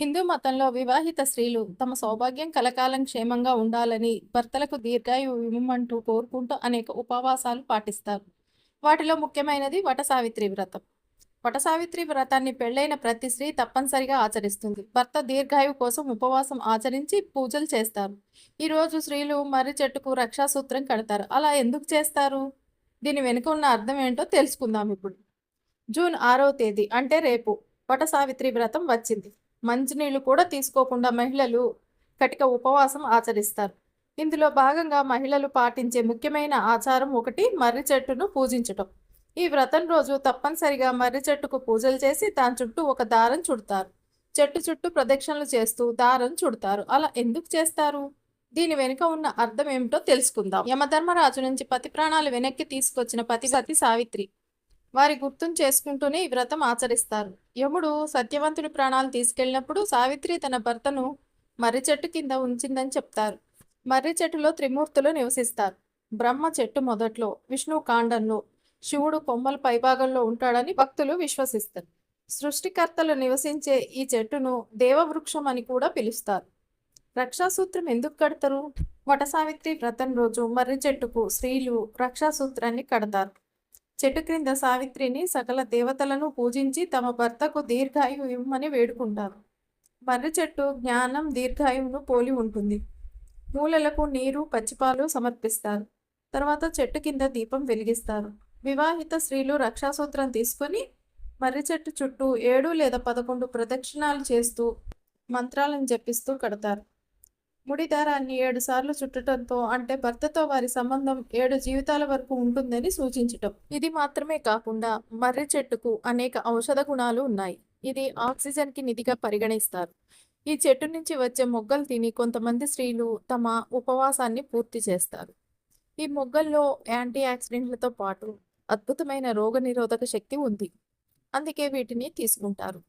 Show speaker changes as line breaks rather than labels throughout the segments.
హిందూ మతంలో వివాహిత స్త్రీలు తమ సౌభాగ్యం కలకాలం క్షేమంగా ఉండాలని భర్తలకు దీర్ఘాయు ఇవ్వమంటూ కోరుకుంటూ అనేక ఉపవాసాలు పాటిస్తారు. వాటిలో ముఖ్యమైనది వట సావిత్రి వ్రతం. వట సావిత్రి వ్రతాన్ని పెళ్ళైన ప్రతి స్త్రీ తప్పనిసరిగా ఆచరిస్తుంది. భర్త దీర్ఘాయువు కోసం ఉపవాసం ఆచరించి పూజలు చేస్తారు. ఈరోజు స్త్రీలు మర్రి చెట్టుకు రక్షాసూత్రం కడతారు. అలా ఎందుకు చేస్తారు? దీని వెనుక ఉన్న అర్థం ఏంటో తెలుసుకుందాం ఇప్పుడు. జూన్ ఆరవ తేదీ అంటే రేపు వట సావిత్రి వ్రతం వచ్చింది. మంచినీళ్ళు కూడా తీసుకోకుండా మహిళలు కటిక ఉపవాసం ఆచరిస్తారు. ఇందులో భాగంగా మహిళలు పాటించే ముఖ్యమైన ఆచారం ఒకటి మర్రి చెట్టును పూజించటం. ఈ వ్రతం రోజు తప్పనిసరిగా మర్రి చెట్టుకు పూజలు చేసి దాని చుట్టూ ఒక దారం చుడతారు. చెట్టు చుట్టూ ప్రదక్షిణలు చేస్తూ దారం చుడతారు. అలా ఎందుకు చేస్తారు? దీని వెనుక ఉన్న అర్థం ఏమిటో తెలుసుకుందాం. యమధర్మరాజు నుంచి పతి ప్రాణాలు వెనక్కి తీసుకొచ్చిన పతిసతి సావిత్రి. వారి గుర్తును చేసుకుంటూనే ఈ వ్రతం ఆచరిస్తారు. యముడు సత్యవంతుడి ప్రాణాలు తీసుకెళ్ళినప్పుడు సావిత్రి తన భర్తను మర్రి చెట్టు కింద ఉంచిందని చెప్తారు. మర్రి చెట్టులో త్రిమూర్తులు నివసిస్తారు. బ్రహ్మ చెట్టు మొదట్లో విష్ణు కాండంలో శివుడు కొమ్మల పైభాగంలో ఉంటాడని భక్తులు విశ్వసిస్తారు. సృష్టికర్తలు నివసించే ఈ చెట్టును దేవవృక్షం అని కూడా పిలుస్తారు. రక్షాసూత్రం ఎందుకు కడతారు? వట సావిత్రి వ్రతం రోజు మర్రి చెట్టుకు స్త్రీలు రక్షాసూత్రాన్ని కడతారు. చెట్టు క్రింద సావిత్రిని సకల దేవతలను పూజించి తమ భర్తకు దీర్ఘాయువు ఇవ్వమని వేడుకుంటారు. మర్రి చెట్టు జ్ఞానం దీర్ఘాయువును పోలి ఉంటుంది. మూలలకు నీరు పచ్చిపాలు సమర్పిస్తారు. తర్వాత చెట్టు కింద దీపం వెలిగిస్తారు. వివాహిత స్త్రీలు రక్షాసూత్రం తీసుకొని మర్రి చెట్టు చుట్టూ ఏడు లేదా పదకొండు ప్రదక్షిణాలు చేస్తూ మంత్రాలను జపిస్తూ కడతారు. ముడి దారాన్ని ఏడు సార్లు చుట్టడంతో అంటే భర్తతో వారి సంబంధం ఏడు జీవితాల వరకు ఉంటుందని సూచించటం. ఇది మాత్రమే కాకుండా మర్రి చెట్టుకు అనేక ఔషధ గుణాలు ఉన్నాయి. ఇది ఆక్సిజన్కి నిధిగా పరిగణిస్తారు. ఈ చెట్టు నుంచి వచ్చే మొగ్గలు తిని కొంతమంది స్త్రీలు తమ ఉపవాసాన్ని పూర్తి చేస్తారు. ఈ మొగ్గల్లో యాంటీ ఆక్సిడెంట్లతో పాటు అద్భుతమైన రోగనిరోధక శక్తి ఉంది. అందుకే వీటిని తీసుకుంటారు.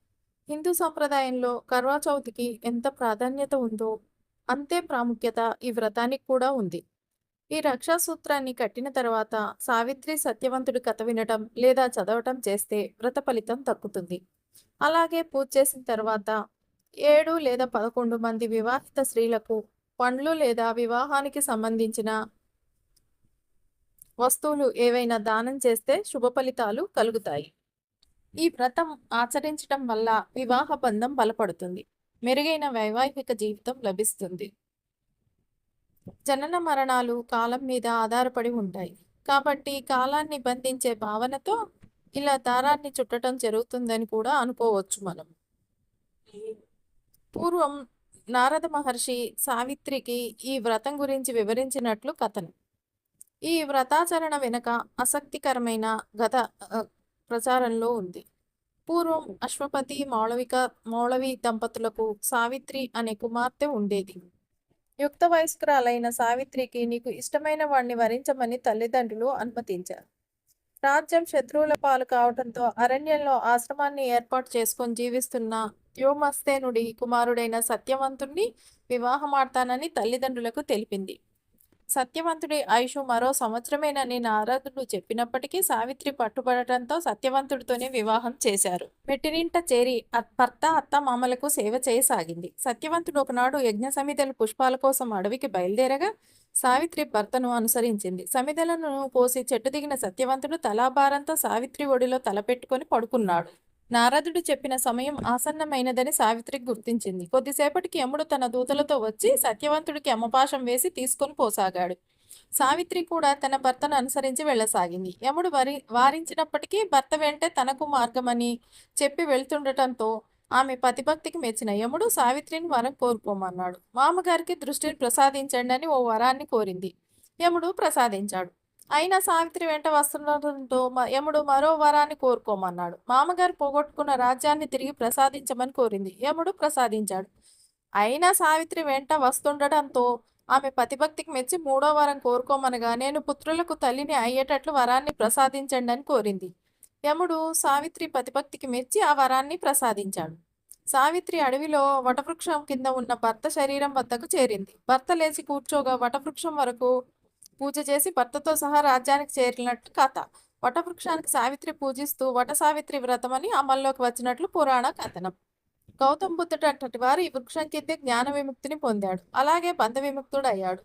హిందూ సంప్రదాయంలో కర్వాచౌతికి ఎంత ప్రాధాన్యత ఉందో అంతే ప్రాముఖ్యత ఈ వ్రతానికి కూడా ఉంది. ఈ రక్షాసూత్రాన్ని కట్టిన తర్వాత సావిత్రి సత్యవంతుడి కథ వినటం లేదా చదవటం చేస్తే వ్రత ఫలితం తక్కుతుంది అలాగే పూజ చేసిన తర్వాత ఏడు లేదా పదకొండు మంది వివాహిత స్త్రీలకు పండ్లు లేదా వివాహానికి సంబంధించిన వస్తువులు ఏవైనా దానం చేస్తే శుభ ఫలితాలు కలుగుతాయి. ఈ వ్రతం ఆచరించటం వల్ల వివాహ బంధం బలపడుతుంది. మెరుగైన వైవాహిక జీవితం లభిస్తుంది. జనన మరణాలు కాలం మీద ఆధారపడి ఉంటాయి. కాబట్టి కాలాన్ని బంధించే భావనతో ఇలా దారాన్ని చుట్టడం జరుగుతుందని కూడా అనుకోవచ్చు మనం. పూర్వం నారద మహర్షి సావిత్రికి ఈ వ్రతం గురించి వివరించినట్లు కథనం. ఈ వ్రతాచరణ వెనుక ఆసక్తికరమైన గత ప్రచారంలో ఉంది. పూర్వం అశ్వపతి మౌళవిక మౌళవి దంపతులకు సావిత్రి అనే కుమార్తె ఉండేది. యుక్త వయస్కురాలైన సావిత్రికి నీకు ఇష్టమైన వాడిని వరించమని తల్లిదండ్రులు అనుమతించారు. రాజ్యం శత్రువుల పాలు కావడంతో అరణ్యంలో ఆశ్రమాన్ని ఏర్పాటు చేసుకొని జీవిస్తున్న వ్యోమస్తేనుడి కుమారుడైన సత్యవంతుణ్ణి వివాహమాడతానని తల్లిదండ్రులకు తెలిపింది. సత్యవంతుడి ఆయుష్ మరో సంవత్సరమేనని నారదుడు చెప్పినప్పటికీ సావిత్రి పట్టుబడటంతో సత్యవంతుడితోనే వివాహం చేశారు. మెట్టినింట చేరి భర్త అత్త మామలకు సేవ చేయసాగింది. సత్యవంతుడు ఒకనాడు యజ్ఞ సమిధల పుష్పాల కోసం అడవికి బయలుదేరగా సావిత్రి భర్తను అనుసరించింది. సమితలను పోసి చెట్టు దిగిన సత్యవంతుడు తలాభారంతో సావిత్రి ఒడిలో తలపెట్టుకొని పడుకున్నాడు. నారదుడు చెప్పిన సమయం ఆసన్నమైనదని సావిత్రి గుర్తించింది. కొద్దిసేపటికి యముడు తన దూతలతో వచ్చి సత్యవంతుడికి అమ్మపాశం వేసి తీసుకొని పోసాగాడు. సావిత్రి కూడా తన భర్తను అనుసరించి వెళ్ళసాగింది. యముడు వరి వారించినప్పటికీ భర్త వెంటే తనకు మార్గమని చెప్పి వెళ్తుండటంతో ఆమె పతిభక్తికి మెచ్చిన యముడు సావిత్రిని వరం కోరుకోమన్నాడు. మామగారికి దృష్టిని ప్రసాదించండి అని ఓ వరాన్ని కోరింది. యముడు ప్రసాదించాడు. అయినా సావిత్రి వెంట వస్తుండటంతో యముడు మరో వరాన్ని కోరుకోమన్నాడు. మామగారు పోగొట్టుకున్న రాజ్యాన్ని తిరిగి ప్రసాదించమని కోరింది. యముడు ప్రసాదించాడు. అయినా సావిత్రి వెంట వస్తుండటంతో ఆమె పతిభక్తికి మెచ్చి మూడో వరం కోరుకోమనగా నేను పుత్రులకు తల్లిని అయ్యేటట్లు వరాన్ని ప్రసాదించండి అని కోరింది. యముడు సావిత్రి పతిభక్తికి మెచ్చి ఆ వరాన్ని ప్రసాదించాడు. సావిత్రి అడవిలో వటవృక్షం కింద ఉన్న భర్త శరీరం వద్దకు చేరింది. భర్త లేచి కూర్చోగా వటవృక్షం వరకు పూజ చేసి భర్తతో సహా రాజ్యానికి చేరినట్టు కథ. వటవృక్షానికి సావిత్రి పూజిస్తూ వట సావిత్రి వ్రతమని అమల్లోకి వచ్చినట్లు పురాణ కథనం. గౌతమ్ బుద్ధుడు అంతటి వారు ఈ వృక్షం కింద జ్ఞాన విముక్తిని పొందాడు. అలాగే బంధ విముక్తుడు అయ్యాడు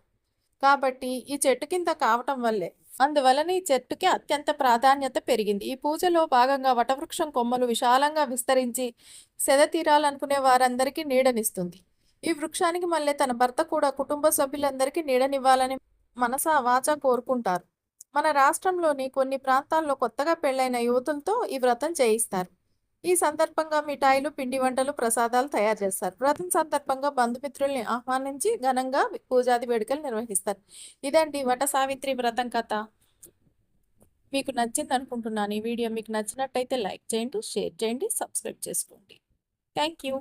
కాబట్టి ఈ చెట్టు కింద కావటం వల్లే. అందువలన ఈ చెట్టుకి అత్యంత ప్రాధాన్యత పెరిగింది. ఈ పూజలో భాగంగా వటవృక్షం కొమ్మలు విశాలంగా విస్తరించి సెద తీరాలనుకునే వారందరికీ నీడనిస్తుంది. ఈ వృక్షానికి మళ్ళీ తన భర్త కూడా కుటుంబ సభ్యులందరికీ నీడనివ్వాలని మనస వాచ కోరుకుంటారు. మన రాష్ట్రంలోని కొన్ని ప్రాంతాల్లో కొత్తగా పెళ్ళైన యువతులతో ఈ వ్రతం చేయిస్తారు. ఈ సందర్భంగా మిఠాయిలు పిండి వంటలు ప్రసాదాలు తయారు చేస్తారు. వ్రతం సందర్భంగా బంధుమిత్రుల్ని ఆహ్వానించి ఘనంగా పూజాది వేడుకలు నిర్వహిస్తారు. ఇదండి వట సావిత్రి వ్రతం కథ. మీకు నచ్చింది అనుకుంటున్నాను ఈ వీడియో. మీకు నచ్చినట్టయితే లైక్ చేయండి షేర్ చేయండి సబ్స్క్రైబ్ చేసుకోండి. Thank you.